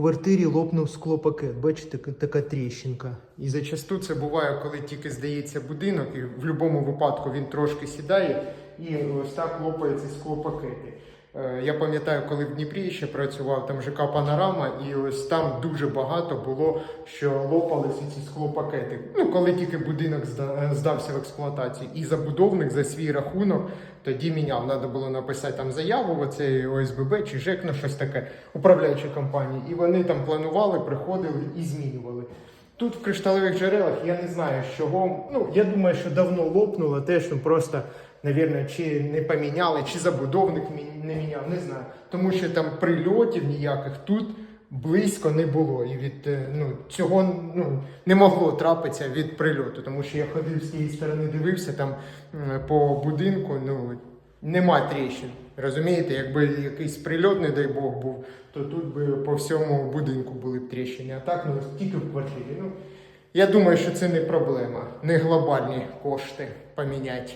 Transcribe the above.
квартирі лопнув склопакет. Бачите, така- тріщинка. І зачасту це буває, коли тільки здається будинок, і в будь-якому випадку він трошки сідає і ось так лопаються склопакети. Е, Я пам'ятаю, коли в Дніпрі ще працював, там ЖК Панорама, і ось там дуже багато було, що лопалися ці склопакети. Ну, коли тільки будинок здався в експлуатацію, і забудовник за свій рахунок тоді міняв. Треба було написати там заяву, в оцей ОСББ чи ЖЕК, ну щось таке, управляючі компанії. І вони там планували, приходили і змінювали. Тут в кришталевих джерелах я не знаю, з чого. Ну, я думаю, що давно лопнуло те, що просто, навірно, чи не поміняли, чи забудовник не міняв, не знаю. Тому що там прильотів ніяких тут близько не було. І від е, ну, цього ну, не могло трапитися від прильоту. Тому що я ходив з тієї сторони, дивився там по будинку, ну нема тріщин. Розумієте, якби якийсь прильот, не дай Бог, був, то тут би по всьому будинку були б тріщини. А так, ну тільки в квартирі. Ну, я думаю, що це не проблема, не глобальні кошти поміняти.